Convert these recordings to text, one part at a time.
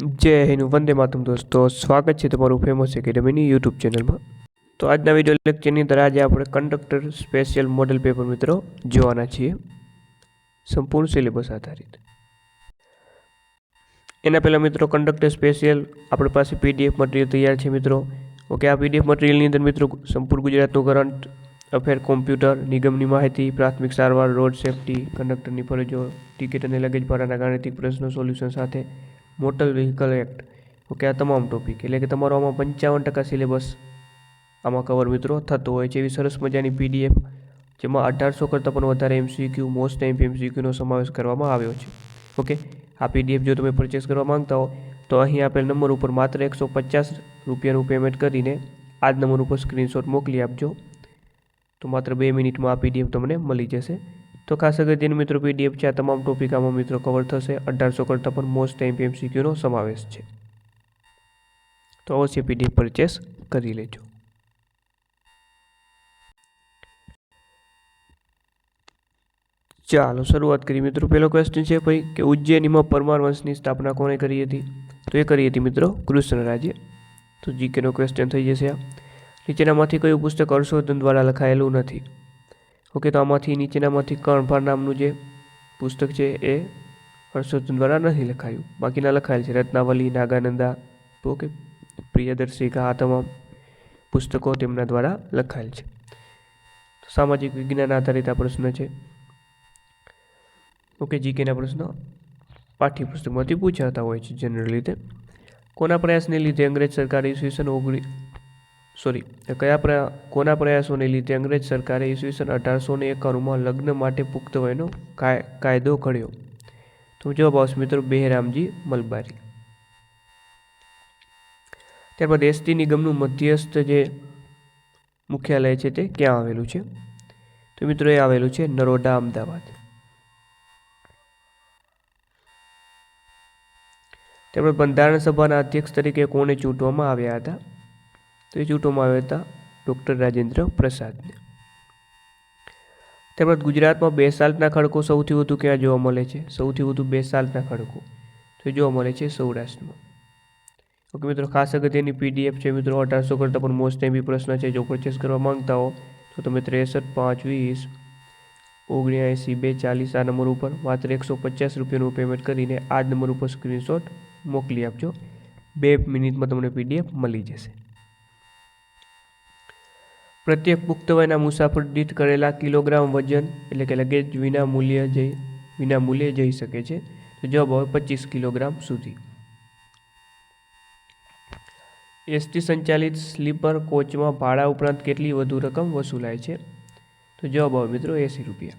જય હિન્દ, વંદે માતમ દોસ્તો. સ્વાગત છે તમારું ફેમસ એકેડમીની યુટ્યુબ ચેનલમાં તો આજના વીડિયો લેક્ચરની અંદર આજે આપણે કંડક્ટર સ્પેશિયલ મોડેલ પેપર મિત્રો જોવાના છીએ. સંપૂર્ણ સિલેબસ આધારિત. એના પહેલાં મિત્રો કંડક્ટર સ્પેશિયલ આપણી પાસે પીડીએફ મટીરિયલ તૈયાર છે મિત્રો. ઓકે, આ પીડીએફ મટીરિયલની અંદર મિત્રો સંપૂર્ણ ગુજરાતનું કરંટ અફેર કોમ્પ્યુટર નિગમની માહિતી, પ્રાથમિક સારવાર રોડ સેફટી કંડક્ટરની ફરજો ટિકિટ અને લગેજ ભાડાના ગાણિતિક પ્રશ્નો સોલ્યુશન સાથે મોટર વ્હીકલ એક્ટ, ઓકે, આ તમામ ટોપિક એટલે કે તમારો આમાં પંચાવન ટકા સિલેબસ આમાં કવર મિત્રો થતો હોય છે. એવી સરસ મજાની પીડીએફ જેમાં અઢારસો કરતાં પણ વધારે એમસીક્યુ મોસ્ટ ટાઈમ એમસીક્યુનો સમાવેશ કરવામાં આવ્યો છે. ઓકે, આ પીડીએફ જો તમે પરચેસ કરવા માંગતા હો, તો અહીં આપેલ નંબર ઉપર માત્ર એકસો પચાસ રૂપિયાનું પેમેન્ટ કરીને આ જ નંબર ઉપર સ્ક્રીનશોટ મોકલી આપજો. તો માત્ર બે મિનિટમાં આ પીડીએફ તમને મળી જશે. તો ખાસ અગત્યનું મિત્રો પીડીએફ છે, આ તમામ ટોપિક આમાં મિત્રો કવર થશે. અઢારસો કરતાં પણ મોસ્ટ ટાઈમ એમસીક્યુનો સમાવેશ છે. તો અવશ્ય પીડીએફ પરચેસ કરી લેજો. ચાલો શરૂઆત કરી મિત્રો, પહેલો ક્વેશ્ચન છે ભાઈ, કે ઉજ્જૈનીમાં પરમાર વંશની સ્થાપના કોણે કરી હતી? તો એ કરી હતી મિત્રો કૃષ્ણરાજે. તો જીકેનો ક્વેશ્ચન થઈ જશે આ. નીચેનામાંથી કયું પુસ્તક હર્ષવર્ધન દ્વારા લખાયેલું નથી? ઓકે, તો આમાંથી નીચેનામાંથી કર્ણભાર નામનું જે પુસ્તક છે એ હર્ષવર્ધન દ્વારા નથી લખાયું. બાકીના લખાયેલ છે. રત્નાવલી, નાગાનંદા, ઓકે પ્રિયદર્શિકા આ તમામ પુસ્તકો તેમના દ્વારા લખાયેલ છે. સામાજિક વિજ્ઞાન આધારિત આ પ્રશ્ન છે. ઓકે, જીકેના પ્રશ્ન પાઠ્યપુસ્તકમાંથી પૂછાતા હોય છે જનરલ રીતે. કોના પ્રયાસને લીધે અંગ્રેજ સરકારે ઈસવીસન ઓગણી સોરી, કયા પ્રયા, કોના પ્રયાસોને લીધે અંગ્રેજ સરકારે ઈસવીસન અઢારસો ને એકાણુંમાં લગ્ન માટે પુખ્ત વયનો કાયદો ઘડ્યો? તો જવાબ આવશે મિત્રો બેહરામજી મલબારી. ત્યારબાદ એસટી નિગમનું મધ્યસ્થ જે મુખ્યાલય છે તે ક્યાં આવેલું છે? તો મિત્રો એ આવેલું છે નરોડા, અમદાવાદ. ત્યારબાદ બંધારણ સભાના અધ્યક્ષ તરીકે કોને ચૂંટવામાં આવ્યા હતા? તો ચૂંટવામાં આવ્યા હતા ડૉક્ટર રાજેન્દ્ર પ્રસાદને. ત્યારબાદ ગુજરાતમાં બેસાલ્ટના ખડકો સૌથી વધુ ક્યાં જોવા મળે છે? સૌથી વધુ બેસાલ્ટના ખડકો તો જોવા મળે છે સૌરાષ્ટ્રમાં. ઓકે મિત્રો, ખાસ અગત્યની પીડીએફ છે મિત્રો, અઢારસો કરતાં પણ મોસ્ટ ટાઈમ પ્રશ્ન છે. જો પરચેસ કરવા માંગતા હો તો તમે ત્રેસઠ, પાંચ, વીસ ઓગણ્યાએંસી બે ચાલીસ આ નંબર ઉપર માત્ર એકસો પચાસ રૂપિયાનું પેમેન્ટ કરીને આ જ નંબર ઉપર સ્ક્રીનશોટ મોકલી આપજો. બે મિનિટમાં તમને પીડીએફ મળી જશે. પ્રત્યેક પુખ્ત વયના મુસાફર દીઠ કરેલા કિલોગ્રામ વજન એટલે કે લગેજ વિના મૂલ્ય જઈ, વિના મૂલ્યે જઈ શકે છે. તો જવાબ આવે પચીસ કિલોગ્રામ સુધી. એસટી સંચાલિત સ્લીપર કોચમાં ભાડા ઉપરાંત કેટલી વધુ રકમ વસૂલાય છે? તો જવાબ આવે મિત્રો એંસી રૂપિયા.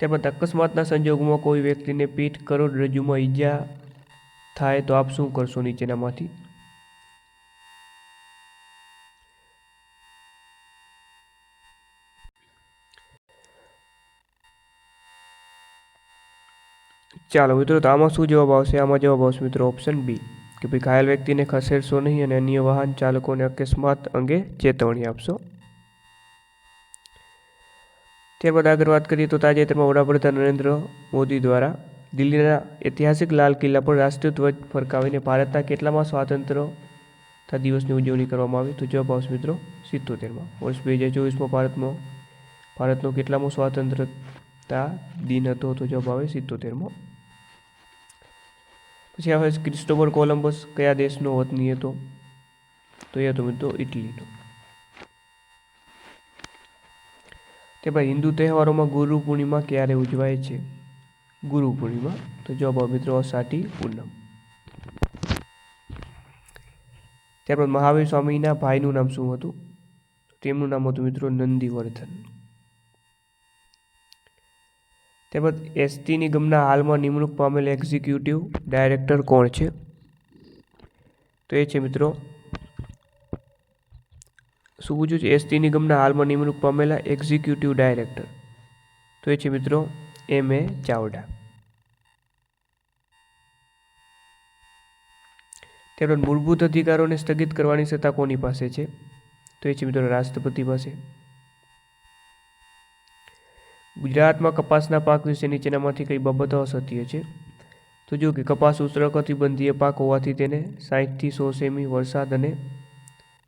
તેમજ અકસ્માતના સંજોગોમાં કોઈ વ્યક્તિને પીઠ કરોડરજ્જુમાં ઈજા થાય તો આપ શું કરશો નીચેનામાંથી? ચાલો મિત્રો, તો આમાં શું જવાબ આવશે? આમાં જવાબ આવશે મિત્રો ઓપ્શન બી કે ભાઈ ઘાયલ વ્યક્તિને ખસેડશો નહીં અને અન્ય વાહન ચાલકોને અકસ્માત અંગે ચેતવણી આપશો. ત્યારબાદ આગળ વાત કરીએ તો તાજેતરમાં વડાપ્રધાન નરેન્દ્ર મોદી દ્વારા દિલ્હીના ઐતિહાસિક લાલ કિલ્લા પર રાષ્ટ્રીય ધ્વજ ફરકાવીને ભારતના કેટલામાં સ્વાતંત્ર્યતા દિવસની ઉજવણી કરવામાં આવી? તો જવાબ આવશે મિત્રો સિત્તોતેરમાં. વર્ષ બે હજાર ચોવીસમાં ભારતમાં ભારતનો કેટલામો સ્વાતંત્રતા દિન હતો? તો જવાબ આવે સિત્તોતેરમાં. પછી આવે ક્રિસ્ટોફર કોલમ્બસ કયા દેશનો વતની હતો? તો એ હતો મિત્રો ઇટલીનો. તે ભાઈ, હિન્દુ તહેવારોમાં ગુરુ પૂર્ણિમા ક્યારે ઉજવાય છે? ગુરુ પૂર્ણિમા, તો જવાબ મિત્રો અષાઢી પૂનમ. ત્યારબાદ મહાવીર સ્વામીના ભાઈનું નામ શું હતું? તેમનું નામ હતું મિત્રો નંદીવર્ધન. ત્યારબાદ એસટી નિગમના હાલમાં નિમણૂક પામેલ એક્ઝિક્યુટિવ ડાયરેક્ટર કોણ છે? તો એ છે મિત્રો. શું પૂછ્યું છે? એસટી નિગમના હાલમાં નિમણૂક પામેલા એક્ઝિક્યુટિવ ડાયરેક્ટર તો એ છે મિત્રો એમ એ ચાવડા. તેમજ મૂળભૂત અધિકારોને સ્થગિત કરવાની સત્તા કોની પાસે છે? તો એ છે મિત્રો રાષ્ટ્રપતિ પાસે. ગુજરાતમાં કપાસના પાક વિશે નીચેનામાંથી કઈ બાબતો અસત્ય છે? તો જો કે કપાસ ઉષ્ણકટિબંધીય પાક હોવાથી તેને સાહીઠથી સો સેમી વરસાદ અને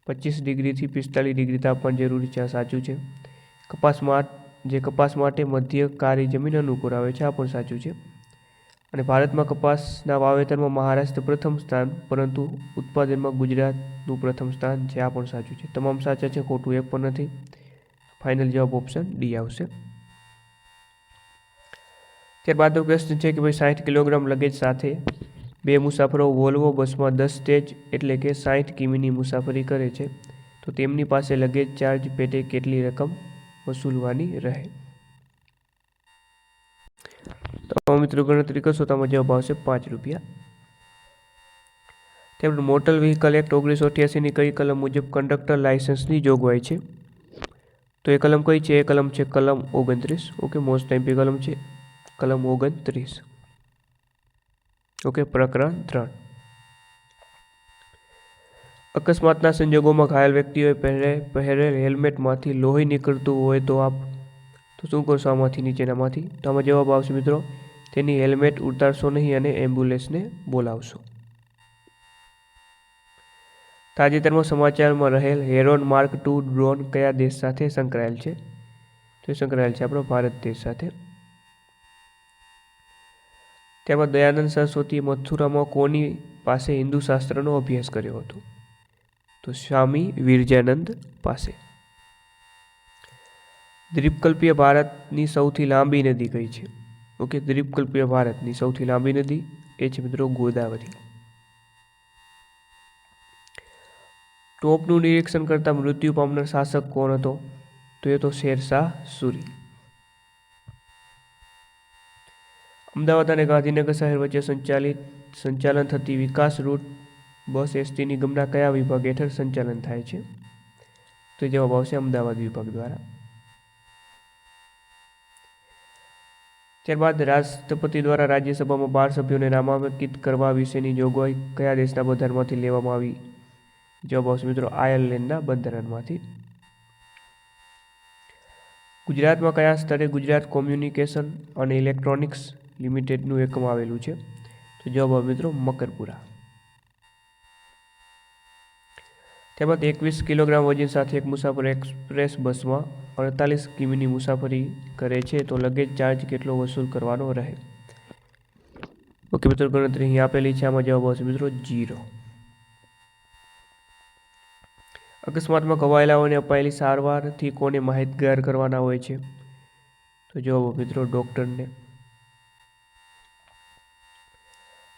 પચીસ ડિગ્રીથી પિસ્તાલીસ ડિગ્રી તાપમાન જરૂરી છે. આ સાચું છે. કપાસ જે કપાસ માટે મધ્ય કાળી જમીન અનુકૂળ આવે છે, આ પણ સાચું છે. અને ભારતમાં કપાસના વાવેતરમાં મહારાષ્ટ્ર પ્રથમ સ્થાન, પરંતુ ઉત્પાદનમાં ગુજરાતનું પ્રથમ સ્થાન છે, આ પણ સાચું છે. તમામ સાચા છે, ખોટું એક પણ નથી. ફાઇનલ જવાબ ઓપ્શન ડી આવશે. ત્યારબાદનો પ્રશ્ન છે કે ભાઈ સાઠ કિલોગ્રામ લગેજ સાથે બે મુસાફરો વોલ્વો બસમાં દસ સ્ટેજ એટલે કે સાઠ કિમીની મુસાફરી કરે છે તો તેમની પાસે લગેજ ચાર્જ પેટે કેટલી રકમ વસૂલવાની રહે તો મિત્રો ગણતરી કરશો તો જવાબ આવશે પાંચ રૂપિયા તેમનું મોટર વ્હીકલ એક્ટ ઓગણીસો અઠ્યાસીની કઈ કલમ મુજબ કંડક્ટર લાઇસન્સની જોગવાઈ છે તો એ કલમ કઈ છે એ કલમ છે કલમ ઓગણત્રીસ ઓકે મોસ્ટ ટાઈમ કલમ છે કલમ ઓગણત્રીસ. ઓકે પ્રકરણ ત્રણ. અકસ્માતના સંજોગોમાં ઘાયલ વ્યક્તિઓએ પહેરે, પહેરેલ હેલ્મેટમાંથી લોહી નીકળતું હોય તો આપ, તો શું કરશો આમાંથી નીચેનામાંથી? તો આમાં જવાબ આવશે મિત્રો, તેની હેલ્મેટ ઉતારશો નહીં અને એમ્બ્યુલન્સને બોલાવશો. તાજેતરમાં સમાચારમાં રહેલ હેરોન માર્ક ટુ ડ્રોન કયા દેશ સાથે સંકળાયેલ છે? તો સંકળાયેલ છે આપણો ભારત દેશ સાથે. ત્યારબાદ દયાનંદ સરસ્વતીએ મથુરામાં કોની પાસે હિન્દુ શાસ્ત્રનો અભ્યાસ કર્યો હતો? તો સ્વામી વિરજાનંદ પાસે. દ્વીપકલ્પીય ભારતની સૌથી લાંબી નદી કઈ છે? ઓકે, દ્વીપકલ્પીય ભારતની સૌથી લાંબી નદી એ છે મિત્રો ગોદાવરી. ટોપનું નિરીક્ષણ કરતા મૃત્યુ પામનાર શાસક કોણ હતો? તો એ તો શેરશાહ સુરી. અમદાવાદ અને ગાંધીનગર શહેર વચ્ચે સંચાલિત સંચાલન થતી વિકાસ રૂટ બસ એસટી નિગમના કયા વિભાગ હેઠળ સંચાલન થાય છે? તો જવાબ આવશે અમદાવાદ વિભાગ દ્વારા. ત્યારબાદ રાષ્ટ્રપતિ દ્વારા રાજ્યસભામાં બાર સભ્યોને નામાંકિત કરવા વિશેની જોગવાઈ કયા દેશના બંધારણમાંથી લેવામાં આવી? જવાબ આવશે મિત્રો આયર્લેન્ડના બંધારણમાંથી. ગુજરાતમાં કયા સ્તરે ગુજરાત કોમ્યુનિકેશન અને ઇલેક્ટ્રોનિક્સ લિમિટેડનું એકમ આવેલું છે. તો જવાબ આવે મિત્રો મકરપુરા. ત્યારબાદ એકવીસ કિલોગ્રામ વજન સાથે એક મુસાફર એક્સપ્રેસ બસમાં અડતાલીસ કિમીની મુસાફરી કરે છે, તો લગેજ ચાર્જ કેટલો વસૂલ કરવાનો રહે? ઓકે મિત્રો, ગણતરી અહીં આપેલી છે. આમાં જવાબ આવશે મિત્રો જીરો. અકસ્માતમાં ઘવાયેલાઓને અપાયેલી સારવારથી કોને માહિતગાર કરવાના હોય છે? તો જવાબ મિત્રો ડૉક્ટરને.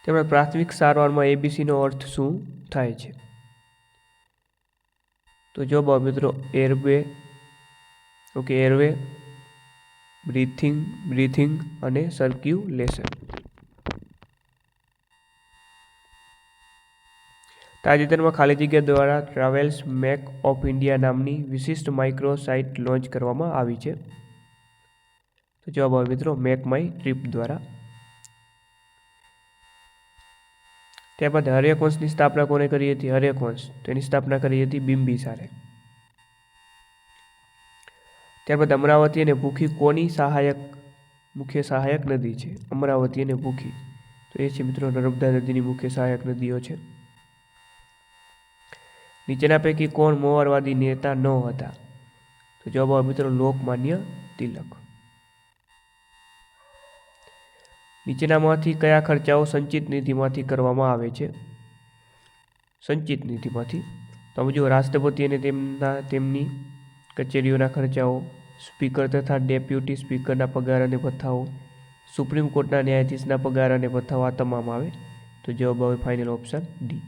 તેમણે પ્રાથમિક સારવારમાં એબીસીનો અર્થ શું થાય છે? તો જો મિત્રો airway okay airway breathing breathing અને સર્ક્યુલેશન તાજેતરમાં ખાલી જગ્યા દ્વારા ટ્રાવેલ્સ મેક ઓફ ઇન્ડિયા નામની વિશિષ્ટ માઇક્રો સાઇટ લોન્ચ કરવામાં આવી છે. તો જવાબ આવે મિત્રો મેક માય ટ્રીપ દ્વારા. ત્યારબાદ હર્યકવંશની સ્થાપના કોને કરી હતી? હર્યકવંશ તેની સ્થાપના કરી હતી બિંબિસારે ત્યારબાદ અમરાવતી અને ભૂખી કોની સહાયક? મુખ્ય સહાયક નદી છે. અમરાવતી અને ભૂખી. તો એ છે મિત્રો નર્મદા નદીની મુખ્ય સહાયક નદીઓ છે. નીચેના પૈકી કોણ મોવારવાદી નેતા ન હતા? તો જવાબ આવે મિત્રો લોકમાન્ય તિલક. નીચેનામાંથી કયા ખર્ચાઓ સંચિત નિધિમાંથી કરવામાં આવે છે? સંચિત નિધિમાંથી? તો જો રાષ્ટ્રપતિ અને તેમના, તેમની કચેરીઓના ખર્ચાઓ, સ્પીકર તથા ડેપ્યુટી સ્પીકરના પગાર અને ભથ્થાઓ, સુપ્રીમ કોર્ટના ન્યાયાધીશના પગાર અને ભથ્થાઓ આ તમામ આવે? તો જવાબ આવે ફાઇનલ ઓપ્શન ડી.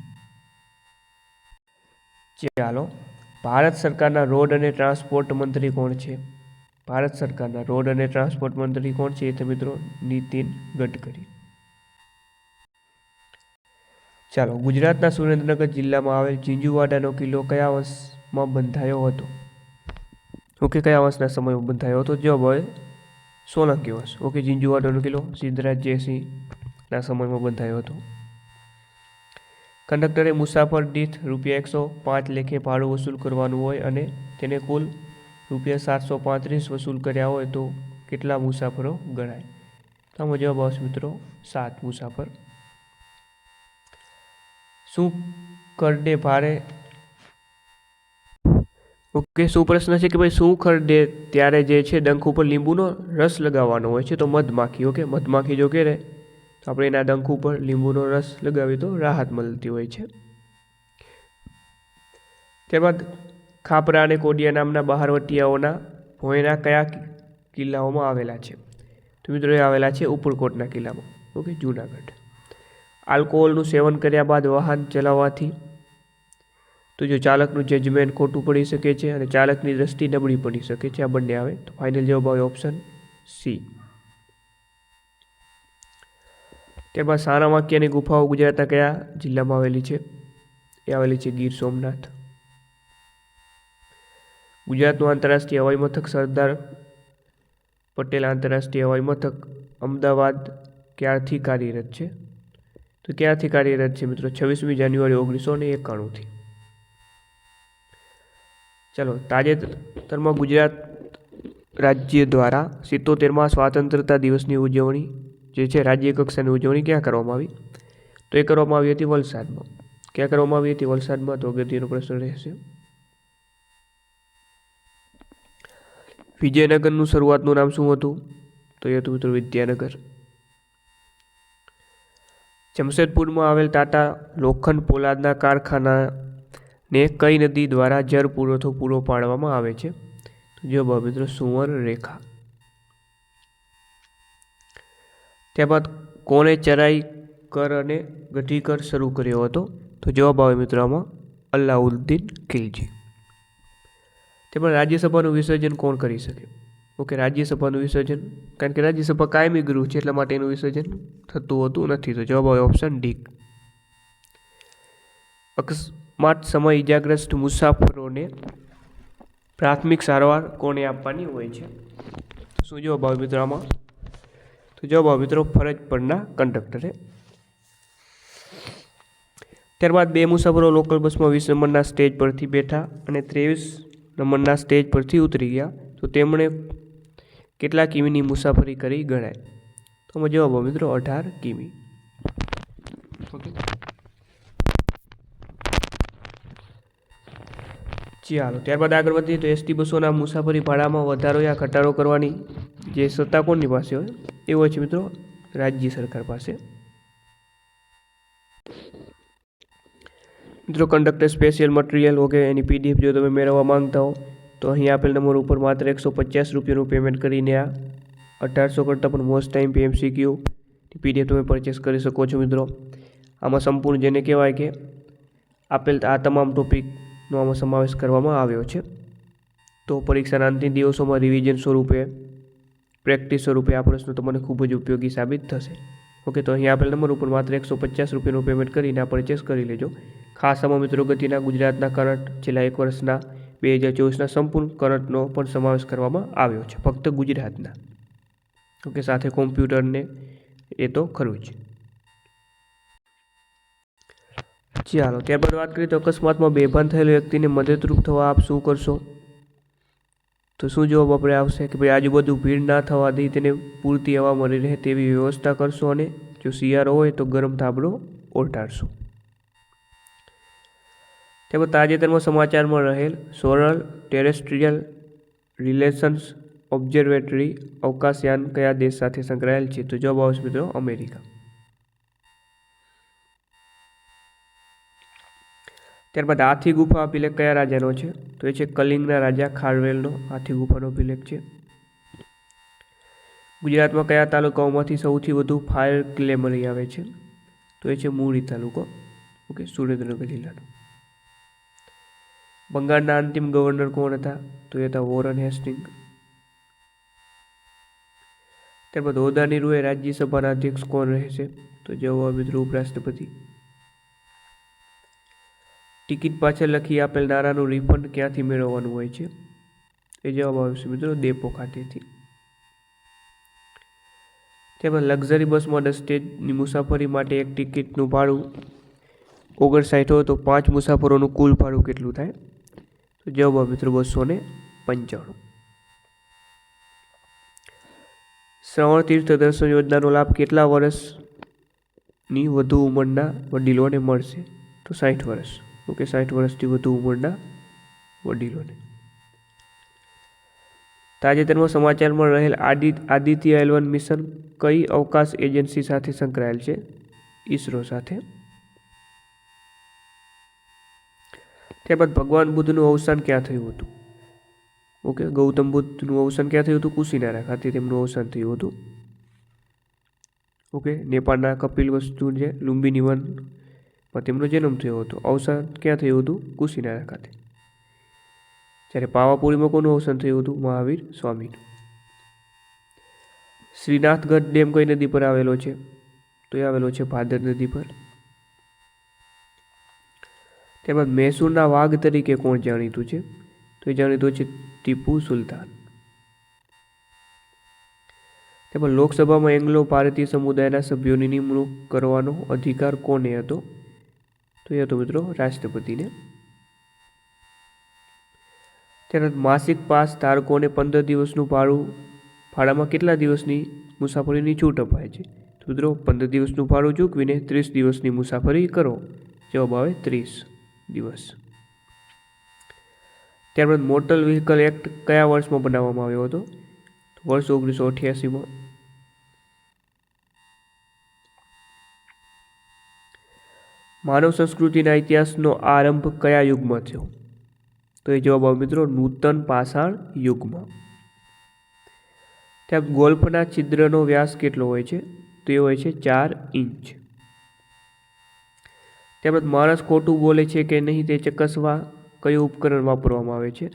ચાલો, ભારત સરકારના રોડ અને ટ્રાન્સપોર્ટ મંત્રી કોણ છે? ભારત સરકારના રોડ અને ટ્રાન્સપોર્ટ મંત્રી કોણ છે તો મિત્રો નીતિન ગડકરી. ચાલો, ગુજરાતના સુરેન્દ્રનગર જિલ્લામાં આવેલ ઝીંઝુવાડાનો કિલ્લો કયા વર્ષમાં બંધાયો હતો? ઓકે, કયા વર્ષના સમયમાં બંધાયો હતો? જવાબ હવે સોલંકી વર્ષ ઓકે, ઝીંઝુવાડાનો કિલ્લો સિદ્ધરાજ જયસિંહના સમયમાં બંધાયો હતો. કંડક્ટરે મુસાફર દીઠ રૂપિયા એકસો પાંચ લેખે ભાડું વસૂલ કરવાનું હોય અને તેને કુલ રૂપિયા સાતસો પાંત્રીસ વસૂલ કર્યા હોય તો કેટલા મુસાફરો ગણાય? તો આમાં જવાબ આવશે મિત્રો સાત મુસાફર. શું કરડે ભારે? ઓકે, શું પ્રશ્ન છે કે ભાઈ શું ખરડે ત્યારે જે છે ડંખ ઉપર લીંબુનો રસ લગાવવાનો હોય છે? તો મધમાખી, ઓકે? મધમાખી જો કે તો આપણે એના ડંખ ઉપર લીંબુનો રસ લગાવીએ તો રાહત મળતી હોય છે. ત્યારબાદ ખાપરા અને કોડિયા નામના બહારવટીયાઓના ભોયના કયા કિલ્લાઓમાં આવેલા છે? તો મિત્રો એ આવેલા છે ઉપરકોટના કિલ્લામાં. ઓકે, જૂનાગઢ. આલ્કોહોલનું સેવન કર્યા બાદ વાહન ચલાવવાથી તો જો ચાલકનું જજમેન્ટ ખોટું પડી શકે છે અને ચાલકની દ્રષ્ટિ નબળી પડી શકે છે, આ બંને આવે. તો ફાઇનલ જવાબ આવે ઓપ્શન સી ત્યારબાદ સારાવાક્યની ગુફાઓ ગુજરાતના કયા જિલ્લામાં આવેલી છે? એ આવેલી છે ગીર સોમનાથ. ગુજરાતનું આંતરરાષ્ટ્રીય હવાઈ મથક સરદાર પટેલ આંતરરાષ્ટ્રીય હવાઈ મથક અમદાવાદ ક્યારથી કાર્યરત છે? તો ક્યારથી કાર્યરત છે મિત્રો? છવ્વીસમી જાન્યુઆરી ઓગણીસો ને એકાણુંથી. ચલો, તાજેતરમાં ગુજરાત રાજ્ય દ્વારા સિત્તોતેરમાં સ્વાતંત્રતા દિવસની ઉજવણી જે છે, રાજ્ય કક્ષાની ઉજવણી ક્યાં કરવામાં આવી? તો એ કરવામાં આવી હતી વલસાડમાં. ક્યાં કરવામાં આવી હતી વલસાડમાં? તો અગત્યનો પ્રશ્ન રહેશે. વિજયનગરનું શરૂઆતનું નામ શું હતું? તો એ હતું મિત્રો વિદ્યાનગર. જમશેદપુરમાં આવેલ ટાટા લોખંડ પોલાદના કારખાનાને કઈ નદી દ્વારા જળ પુરવઠો પૂરો પાડવામાં આવે છે? તો જવાબ મિત્રો સુવર્ણરેખા ત્યારબાદ કોણે ચરાઈ કર અને ગઢી કર શરૂ કર્યો હતો? તો જવાબ આવે મિત્રો આમાં અલાઉદ્દીન ખિલજી. તેમાં રાજ્યસભાનું વિસર્જન કોણ કરી શકે? ઓકે, રાજ્યસભાનું વિસર્જન, કારણ કે રાજ્યસભા કાયમી ગૃહ છે, એટલા માટે એનું વિસર્જન થતું હોતું નથી. તો જવાબ આવે ઓપ્શન ડી અકસ્માત સમય ઇજાગ્રસ્ત મુસાફરોને પ્રાથમિક સારવાર કોને આપવાની હોય છે? શું જવાબ આવે મિત્રો આમાં? તો જવાબ આવે મિત્રો ફરજ પરના કંડક્ટરે. ત્યારબાદ બે મુસાફરો લોકલ બસમાં વીસ નંબરના સ્ટેજ પરથી બેઠા અને ત્રેવીસ નંબરના સ્ટેજ પરથી ઉતરી ગયા. તો તેમણે કેટલા કિમીની મુસાફરી કરી ગણાય? તો આમાં જવાબ મિત્રો, અઢાર કિમી. ઓકે ચાલો ત્યારબાદ આગળ વધીએ તો એસટી બસોના મુસાફરી ભાડામાં વધારો યા ઘટાડો કરવાની જે સત્તા કોની પાસે હોય, એ હોય છે મિત્રો રાજ્ય સરકાર પાસે. મિત્રો કંડક્ટર સ્પેશિયલ મટીરિયલ વગેરે એની પીડીએફ જો તમે મેળવવા માંગતા હો, તો અહીં આપેલ નંબર ઉપર માત્ર એકસો પચાસ રૂપિયાનું પેમેન્ટ કરીને આ અઢારસો કરતાં પણ મોસ્ટ ટાઈમ પીએમસીક્યુ પીડીએફ તમે પરચેસ કરી શકો છો મિત્રો. આમાં સંપૂર્ણ જેને કહેવાય કે આપેલ આ તમામ ટોપિકનો આમાં સમાવેશ કરવામાં આવ્યો છે. તો પરીક્ષાના અંતિમ દિવસોમાં રિવિઝન સ્વરૂપે પ્રેક્ટિસ સ્વરૂપે આ પ્રશ્નો તમને ખૂબ જ ઉપયોગી સાબિત થશે. ઓકે, તો અહીં આપેલ નંબર ઉપર માત્ર એકસો પચાસ રૂપિયાનું પેમેન્ટ કરીને આ પરચેસ કરી લેજો. ખાસ આમાં મિત્રો ગતિના, ગુજરાતના કરંટ છેલ્લા એક વર્ષના, બે હજાર ચોવીસના સંપૂર્ણ કરંટનો પણ સમાવેશ કરવામાં આવ્યો છે. ફક્ત ગુજરાતના. ઓકે, સાથે કોમ્પ્યુટરને એ તો ખરું જ. ચાલો, ત્યારબાદ વાત કરીએ તો અકસ્માતમાં બેભાન થયેલો વ્યક્તિને મદદરૂપ થવા આપ શું કરશો? તો શું જવાબ આપણે આવશે? કે ભાઈ આજુબાજુ ભીડ ના થવા દઈ તેને પૂરતી હવા મળી રહે તેવી વ્યવસ્થા કરશો અને જો શિયાળો હોય તો ગરમ થાબડો ઓઢાડશો તેમજ તાજેતરમાં સમાચારમાં રહેલ સોરલ ટેરેસ્ટ્રીયલ રિલેશન્સ ઓબ્ઝર્વેટરી અવકાશયાન કયા દેશ સાથે સંકળાયેલ છે? તો જવાબ આવશે મિત્રો અમેરિકા. ત્યારબાદ હાથી ગુફા અભિલેખ કયા રાજાનો છે? તો એ છે કલિંગના રાજા ખારવેલનો. હાથી ગુફાનો અભિલેખ છે. ગુજરાતમાં કયા તાલુકાઓમાંથી સૌથી વધુ ફાયર ક્લેમરી આવે છે? તો એ છે મૂળી તાલુકો. ઓકે, સુરેન્દ્રનગર જિલ્લાનો. બંગાળના અંતિમ ગવર્નર કોણ હતા? તો એ હતા વોરન હેસ્ટિંગ. ત્યારબાદ હોદાની રૂએ રાજ્યસભાના અધ્યક્ષ કોણ રહેશે? તો જવાબ મિત્રો ઉપરાષ્ટ્રપતિ. ટિકિટ પાછળ લખી આપેલ નાણાંનું રિફંડ ક્યાંથી મેળવવાનું હોય છે? એ જવાબ આવશે મિત્રો ડેપો ખાતેથી. તેમાં લક્ઝરી બસમાં સ્ટેજની મુસાફરી માટે એક ટિકિટનું ભાડું ઓગણસાઠ હોય તો પાંચ મુસાફરોનું કુલ ભાડું કેટલું થાય? તો જવાબ આવે મિત્રો બસો ને પંચાણું. શ્રવણ તીર્થ દર્શન યોજનાનો લાભ કેટલા વર્ષની વધુ ઉંમરના વડીલોને મળશે? તો સાઠ વર્ષ. ઓકે, સાઠ વર્ષથી વધુ ઉંમરના વડીલોને. તાજેતરમાં સમાચારમાં રહેલ આદિ, આદિત્ય એલવન મિશન કઈ અવકાશ એજન્સી સાથે સંકળાયેલ છે? ઈસરો સાથે. ત્યારબાદ ભગવાન બુદ્ધનું અવસાન ક્યાં થયું હતું? ઓકે, ગૌતમ બુદ્ધનું અવસાન ક્યાં થયું હતું? કુશીનારા ખાતે તેમનું અવસાન થયું હતું. ઓકે, નેપાળના કપિલ વસ્તુ છે લુંબિની વનમાં તેમનો જન્મ થયો હતો. અવસાન ક્યાં થયું હતું? કુશીનારા ખાતે. જ્યારે પાવાપુરીમાં કોનું અવસાન થયું હતું? મહાવીર સ્વામીનું. શ્રીનાથગઢ ડેમ કઈ નદી પર આવેલો છે? તો એ આવેલો છે ભાદર નદી પર. તેમજ મૈસૂરના વાઘ તરીકે કોણ જાણીતું છે? તો એ જાણીતું છે ટીપુ સુલતાન. તેમજ લોકસભામાં એંગ્લો ભારતીય સમુદાયના સભ્યોની નિમણૂક કરવાનો અધિકાર કોને હતો? તો એ હતો મિત્રો રાષ્ટ્રપતિને. ત્યારબાદ માસિક પાસ ધારકોને પંદર દિવસનું ભાડું, ભાડામાં કેટલા દિવસની મુસાફરીની છૂટ અપાય છે? તો મિત્રો પંદર દિવસનું ભાડું ચૂકવીને ત્રીસ દિવસની મુસાફરી કરો. જવાબ આવે ત્રીસ દિવસ. ત્યારબાદ મોટર વ્હીકલ એક્ટ કયા વર્ષમાં બનાવવામાં આવ્યો હતો? વર્ષ ઓગણીસો અઠ્યાસીમાં. માનવ સંસ્કૃતિના ઇતિહાસનો આરંભ કયા યુગમાં થયો? તો એ જવાબ આવે મિત્રો નૂતન પાષાણ યુગમાં. ત્યાં ગોલ્ફના છિદ્રનો વ્યાસ કેટલો હોય છે? તો એ હોય છે ચાર ઇંચ. તેમજ માણસ ખોટું બોલે છે કે નહીં તે ચકસવા કયું ઉપકરણ વાપરવામાં આવે છે?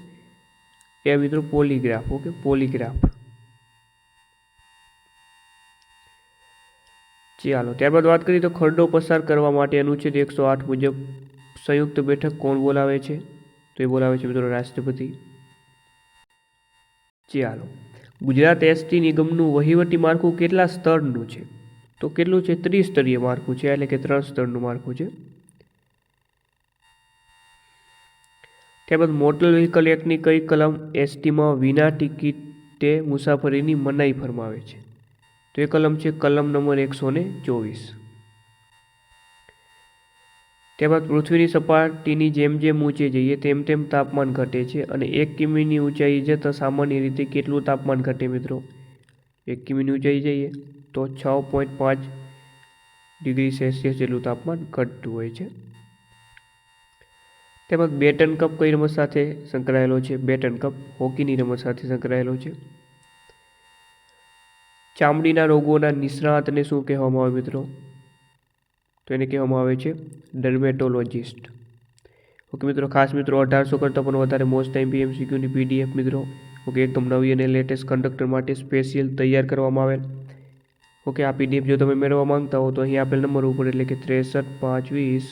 એ મિત્રો પોલીગ્રાફ, ઓકે? પોલીગ્રાફ. ચાલો ત્યારબાદ વાત કરીએ તો ખરડો પસાર કરવા માટે અનુચ્છેદ એકસો આઠ મુજબ સંયુક્ત બેઠક કોણ બોલાવે છે? તો એ બોલાવે છે મિત્રો રાષ્ટ્રપતિ. ચાલો ગુજરાત એસટી નિગમનું વહીવટી માળખું કેટલા સ્તરનું છે? તો કેટલું છે? ત્રિસ્તરીય માળખું છે, એટલે કે ત્રણ સ્તરનું માળખું છે. ત્યારબાદ મોટર વ્હીકલ એક્ટની કઈ કલમ એસટીમાં વિના ટિકિટે મુસાફરીની મનાઈ ફરમાવે છે? તો એ કલમ છે કલમ નંબર એકસો ને ચોવીસ. ત્યારબાદ પૃથ્વીની સપાટીની જેમ જેમ ઊંચે જઈએ તેમ તેમ તાપમાન ઘટે છે અને એક કિમીની ઊંચાઈ જતાં સામાન્ય રીતે કેટલું તાપમાન ઘટે મિત્રો? એક કિમીની ઊંચાઈ જઈએ તો છ પોઈન્ટ પાંચ ડિગ્રી સેલ્સિયસ જેટલું તાપમાન ઘટતું હોય છે. તેમજ બેટન કપ કઈ રમત સાથે સંકળાયેલો છે? બેટન કપ હોકીની રમત સાથે સંકળાયેલો છે. ચામડીના રોગોના નિષ્ણાતને શું કહેવામાં આવે મિત્રો? તો એને કહેવામાં આવે છે ડર્મેટોલોજિસ્ટ. ઓકે મિત્રો, ખાસ મિત્રો, અઢારસો કરતાં પણ વધારે મોસ્ટ ટાઈમ પીએમસીક્યુની પીડીએફ મિત્રો. ઓકે, એકદમ નવી અને લેટેસ્ટ કંડક્ટર માટે સ્પેશિયલ તૈયાર કરવામાં આવેલ. ઓકે, આ પીડીએફ જો તમે મેળવવા માંગતા હો તો અહીં આપેલ નંબર ઉપર એટલે કે ત્રેસઠ પાંચ વીસ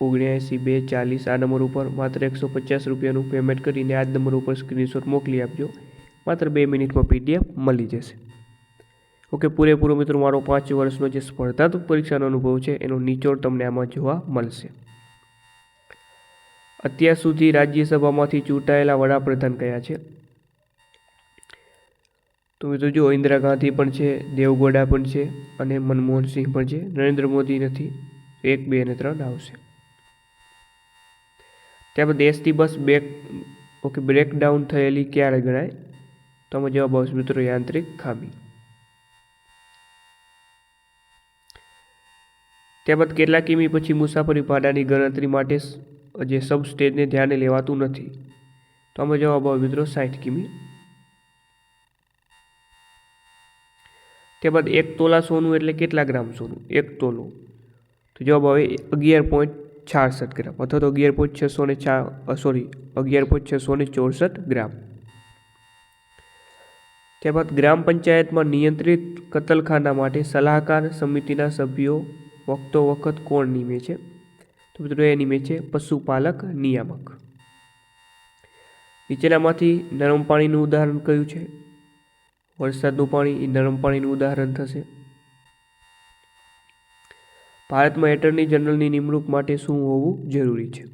ઓગણ્યાએંસી બે, ચાલીસ, આ નંબર ઉપર માત્ર એકસો પચાસ રૂપિયાનું પેમેન્ટ કરીને આ જ નંબર ઉપર સ્ક્રીનશોટ મોકલી આપજો. માત્ર બે મિનિટમાં પીડીએફ મળી જશે. ઓકે, પૂરેપૂરો મિત્રો, મારો પાંચ વર્ષનો જે સ્પર્ધાત્મક પરીક્ષાનો અનુભવ છે, એનો નિચોડ તમને આમાં જોવા મળશે. અત્યાર સુધી રાજ્યસભામાંથી ચૂંટાયેલા વડાપ્રધાન કયા છે? તો મિત્રો, જો ઇન્દિરા ગાંધી પણ છે, દેવગોડા પણ છે અને મનમોહન સિંહ પણ છે, નરેન્દ્ર મોદી નથી એક, બે અને ત્રણ આવશે. ત્યારબાદ દેશથી બસ બેક, ઓકે બ્રેકડાઉન થયેલી ક્યારે ગણાય? તો આમાં જવાબ આવશે મિત્રો યાંત્રિક ખામી. ત્યારબાદ કેટલા કિમી પછી મુસાફરી ભાડાની ગણતરી માટે જે સબ સ્ટેજને ધ્યાને લેવાતું નથી. તો આમાં જવાબ આવે મિત્રો સાઠ કિમી. ત્યારબાદ એક તોલા સોનું એટલે કેટલા ગ્રામ સોનું? એક તોલો. તો જવાબ આવે અગિયાર પોઈન્ટ છાસઠ ગ્રામ. અથવા તો અગિયાર પોઈન્ટ છસો ને સોરી, અગિયાર પોઈન્ટ છસો ને ચોસઠ ગ્રામ. ત્યારબાદ ગ્રામ પંચાયતમાં નિયંત્રિત કતલખાના માટે સલાહકાર સમિતિના સભ્યો વખતો વખત કોણ નિમે છે? તો મિત્રો, એ નિમે છે પશુપાલક નિયામક. નીચેનામાંથી નરમ પાણીનું ઉદાહરણ કયું છે? વરસાદનું પાણી, એ નરમ પાણીનું ઉદાહરણ થશે. ભારતમાં એટર્ની જનરલની નિમણૂક માટે શું હોવું જરૂરી છે?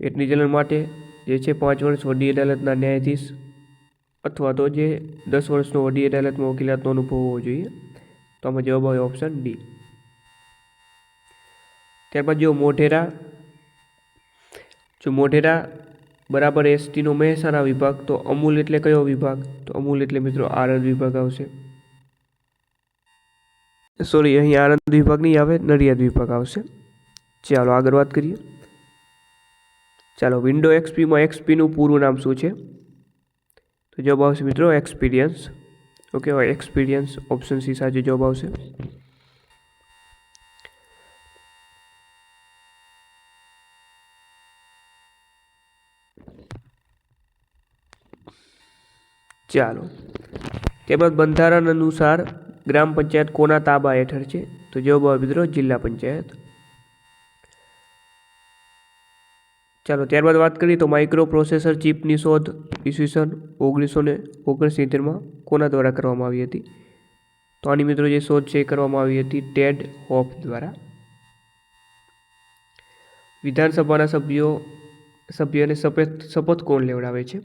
એટર્ની જનરલ માટે જે છે પાંચ વર્ષ વડી અદાલતના ન્યાયાધીશ અથવા તો જે દસ વર્ષનો વડી અદાલતમાં વકીલાતનો અનુભવ હોવો જોઈએ. તો આમાં જવાબ આવે ઓપ્શન ડી ત્યારબાદ જો મોઢેરા જો મોઢેરા બરાબર એસટીનો મહેસાણા વિભાગ, તો અમૂલ એટલે કયો વિભાગ? તો અમૂલ એટલે મિત્રો આણંદ વિભાગ આવશે. સોરી અહીં આણંદ વિભાગ નહીં આવે, નડિયાદ વિભાગ આવશે. ચાલો આગળ વાત કરીએ. ચાલો, વિન્ડો એક્સપીમાં એક્સપીનું પૂરું નામ શું છે? તો જવાબ આવશે મિત્રો experience okay experience option C સાચો જવાબ આવશે. ચાલો. ત્યારબાદ બંધારણ અનુસાર ગ્રામ પંચાયત કોના તાબા હેઠળ છે? તો જવાબ આવે મિત્રો, જિલ્લા પંચાયત. ચાલો, ત્યારબાદ વાત કરીએ તો માઇક્રો પ્રોસેસર ચિપની શોધ ઈસવીસન ઓગણીસો ને ઓગણસિત્તેરમાં કોના દ્વારા કરવામાં આવી હતી? તો આની મિત્રો જે શોધ છે એ કરવામાં આવી હતી ટેડ હોફ દ્વારા. વિધાનસભાના સભ્યો, સભ્યોને શપથ શપથ કોણ લેવડાવે છે?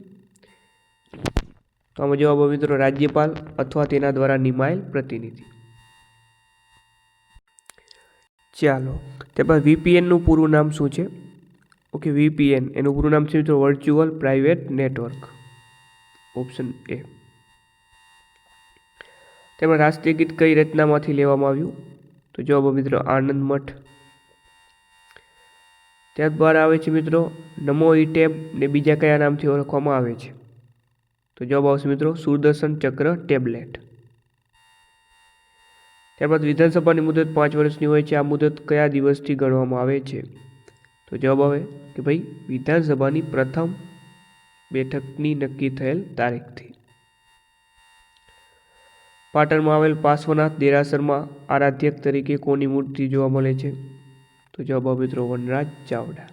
તો આમાં જવાબ મિત્રો રાજ્યપાલ અથવા તેના દ્વારા નિમાયેલ પ્રતિનિધિ. ચાલો, ત્યારબાદ વીપીએનનું પૂરું નામ શું છે? ઓકે વીપીએન એનું પૂરું નામ છે? મિત્રો virtual private network option A તેમાં રાષ્ટ્રીય ગીત કઈ રચનામાંથી લેવામાં આવ્યું? તો જવાબ મિત્રો, આનંદ મઠ. ત્યારબાદ આવે છે મિત્રો, નમો ઈ ટેબ ને બીજા કયા નામથી ઓળખવામાં આવે છે? તો જવાબ આવશે મિત્રો, સુદર્શન ચક્ર ટેબ્લેટ. ત્યારબાદ વિધાનસભાની મુદત પાંચ વર્ષની હોય છે. આ મુદત કયા દિવસથી ગણવામાં આવે છે? તો જવાબ આવે કે ભાઈ, વિધાનસભાની પ્રથમ બેઠકની નક્કી થયેલ તારીખથી. પાટણમાં આવેલ પાર્શ્વનાથ દેરાસરમાં આરાધ્યક તરીકે કોની મૂર્તિ જોવા મળે છે? તો જવાબ આવે મિત્રો વનરાજ ચાવડા.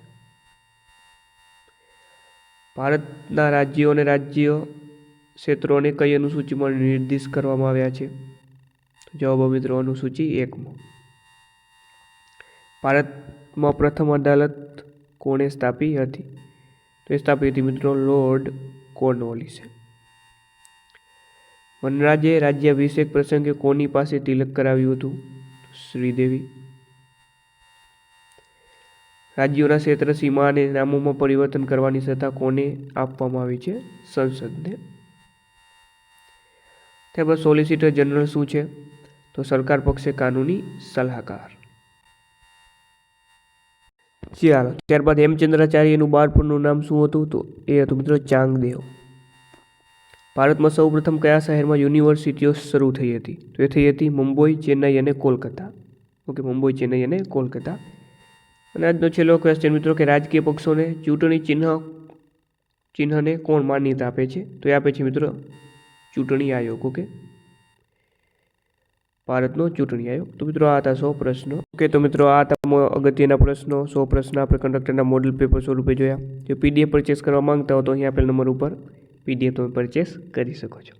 ભારતના રાજ્યો અને રાજ્ય ક્ષેત્રોને કઈ અનુસૂચિમાં નિર્દેશ કરવામાં આવ્યા છે? જવાબ મિત્રો અનુસૂચિ એકમાં. ભારતમાં પ્રથમ અદાલત કોણે સ્થાપી હતી? તો એ સ્થાપી હતી મિત્રો લોર્ડ કોર્નવોલિસે વનરાજે રાજ્યાભિષેક પ્રસંગે કોની પાસે તિલક કરાવ્યું હતું? શ્રીદેવી. રાજ્યોના ક્ષેત્ર સીમા અને નામોમાં પરિવર્તન કરવાની સત્તા કોને આપવામાં આવી છે? સંસદને. ત્યારબાદ સોલિસિટર જનરલ શું છે? તો સરકાર પક્ષે કાનૂની સલાહકાર. ચાલો ત્યારબાદ હેમચંદ્રાચાર્યનું બાળપણનું નામ શું હતું? તો એ હતું મિત્રો ચાંગદેવ. ભારતમાં સૌપ્રથમ કયા શહેરમાં યુનિવર્સિટીઓ શરૂ થઈ હતી? તો એ થઈ હતી મુંબઈ, ચેન્નઈ અને કોલકાતા. ઓકે, મુંબઈ, ચેન્નઈ અને કોલકાતા. અને આજનો છેલ્લો ક્વેશ્ચન મિત્રો કે રાજકીય પક્ષોને ચૂંટણી ચિહ્ન, ચિહ્નને કોણ માન્યતા આપે છે? તો એ આપે છે મિત્રો ચૂંટણી આયોગ, ઓકે? ભારતનો ચૂંટણી આયોગ. તો મિત્રો આ હતા સો પ્રશ્નો. ઓકે, તો મિત્રો આ હતા અગત્યના પ્રશ્નો. સો પ્રશ્ન આપણે કંડક્ટરના મોડલ પેપર સ્વરૂપે જોયા. જો પીડીએફ પરચેસ કરવા માંગતા હો તો અહીં આપેલ નંબર ઉપર પીડીએફ તમે પરચેસ કરી શકો છો.